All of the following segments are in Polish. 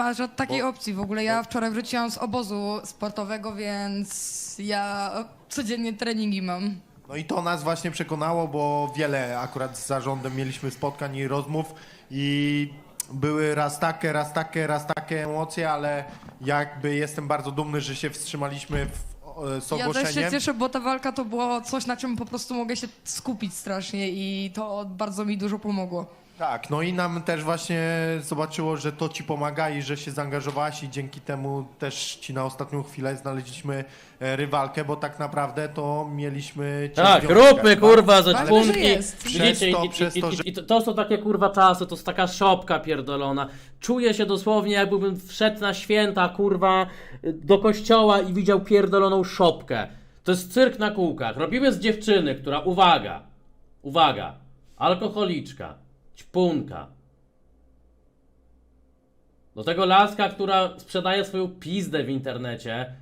ma żadnej takiej opcji w ogóle. Ja wczoraj wróciłam z obozu sportowego, więc ja codziennie treningi mam. No i to nas właśnie przekonało, bo wiele akurat z zarządem mieliśmy spotkań i rozmów i były raz takie, raz takie, raz takie emocje, ale jakby jestem bardzo dumny, że się wstrzymaliśmy w, e, z Ja też się cieszę, bo ta walka to było coś, na czym po prostu mogę się skupić strasznie i to bardzo mi dużo pomogło. Tak, no i nam też właśnie zobaczyło, że to ci pomaga i że się zaangażowałaś i dzięki temu też ci na ostatnią chwilę znaleźliśmy e, rywalkę, bo tak naprawdę to mieliśmy Tak, czempionkę. grupy, kurwa, ze Ale czwórki. że. Widzicie, to- i, i, przez i, to, i, że- i to, to są takie kurwa czasy, to jest taka szopka pierdolona. Czuję się dosłownie jakbym wszedł na święta, kurwa, do kościoła i widział pierdoloną szopkę. To jest cyrk na kółkach. Robimy z dziewczyny, która, uwaga, uwaga, alkoholiczka, ćpunka. Do tego laska, która sprzedaje swoją pizdę w internecie,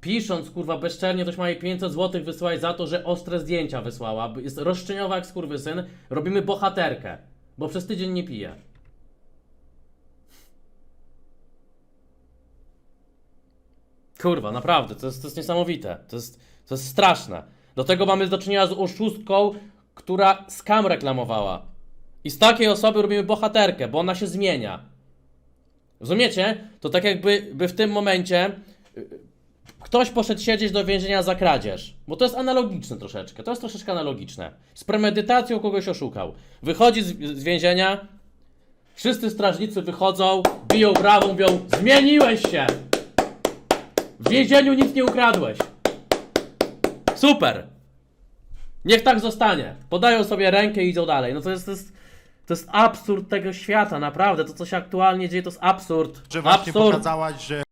pisząc kurwa bezczelnie, ktoś ma jej 500 zł wysłać za to, że ostre zdjęcia wysłała. Jest roszczeniowa jak skurwysyn. Robimy bohaterkę, bo przez tydzień nie pije. Kurwa, naprawdę, to jest, to jest niesamowite. To jest, to jest straszne. Do tego mamy do czynienia z oszustką, która skam reklamowała. I z takiej osoby robimy bohaterkę, bo ona się zmienia. Rozumiecie? To tak jakby by w tym momencie y, ktoś poszedł siedzieć do więzienia za kradzież. Bo to jest analogiczne troszeczkę. To jest troszeczkę analogiczne. Z premedytacją kogoś oszukał. Wychodzi z, z więzienia, wszyscy strażnicy wychodzą, biją brawą, mówią Zmieniłeś się! W więzieniu nic nie ukradłeś. Super! Niech tak zostanie. Podają sobie rękę i idą dalej. No to jest, to jest, to jest absurd tego świata, naprawdę. To, co się aktualnie dzieje, to jest absurd. Że właśnie absurd. pokazałaś, że